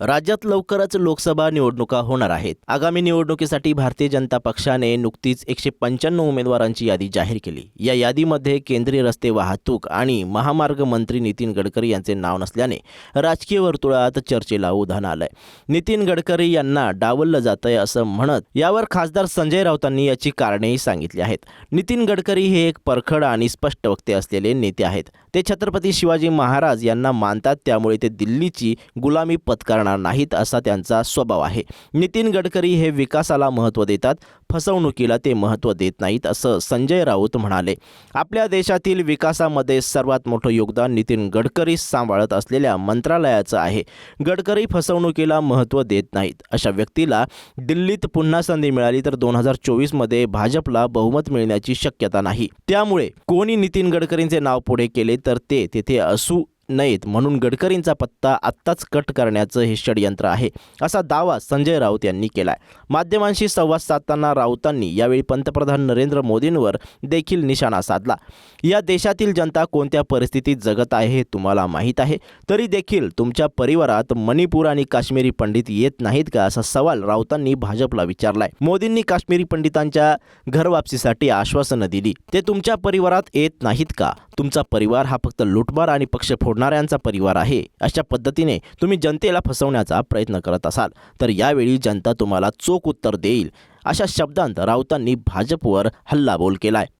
राज्यात लवकरच लोकसभा निवडणुका होणार आहेत. आगामी निवडणुकीसाठी भारतीय जनता पक्षाने नुकतीच एकशे पंच्याण्णव उमेदवारांची यादी जाहीर केली. या यादीमध्ये केंद्रीय रस्ते वाहतूक आणि महामार्ग मंत्री नितीन गडकरी यांचे नाव नसल्याने राजकीय वर्तुळात चर्चेला उधाण आलंय. नितीन गडकरी यांना डावललं जातंय असं म्हणत यावर खासदार संजय राऊतांनी याची कारणेही सांगितली आहेत. नितीन गडकरी हे एक परखड आणि स्पष्ट वक्ते असलेले नेते आहेत. ते छत्रपती शिवाजी महाराज यांना मानतात त्यामुळे ते दिल्लीची गुलामी पत्करणार नाहीत असा त्यांचा स्वभाव आहे. नितीन गडकरी हे विकासाला महत्त्व देतात फसवणुकीला ते महत्त्व देत नाहीत असं संजय राऊत म्हणाले. आपल्या देशातील विकासामध्ये सर्वात मोठं योगदान नितीन गडकरी सांभाळत असलेल्या मंत्रालयाचं आहे. गडकरी फसवणुकीला महत्त्व देत नाहीत. अशा व्यक्तीला दिल्लीत पुन्हा संधी मिळाली तर दोन हजार चोवीसमध्ये भाजपला बहुमत मिळण्याची शक्यता नाही. त्यामुळे कोणी नितीन गडकरींचे नाव पुढे केले तर ते तेथे असू नयेत म्हणून गडकरींचा पत्ता आत्ताच कट करण्याचं हे षडयंत्र आहे असा दावा संजय राऊत यांनी केला आहे माध्यमांशी संवाद साधताना राऊतांनी यावेळी पंतप्रधान नरेंद्र मोदींवर देखील निशाणा साधला. या देशातील जनता कोणत्या परिस्थितीत जगत आहे हे तुम्हाला माहीत आहे तरी देखील तुमच्या परिवारात मणिपूर आणि काश्मीरी पंडित येत नाहीत का असा सवाल राऊतांनी भाजपला विचारलाय. मोदींनी काश्मीरी पंडितांच्या घरवापसीसाठी आश्वासनं दिली. ते तुमच्या परिवारात येत नाहीत का? तुमचा परिवार हा फक्त लुटमार आणि पक्षफोड सोडणाऱ्यांचा परिवार आहे. अशा पद्धतीने तुम्ही जनतेला फसवण्याचा प्रयत्न करत असाल. तर यावेळी जनता तुम्हाला चोख उत्तर देईल. अशा शब्दांत राऊतांनी भाजपवर हल्लाबोल केलाय.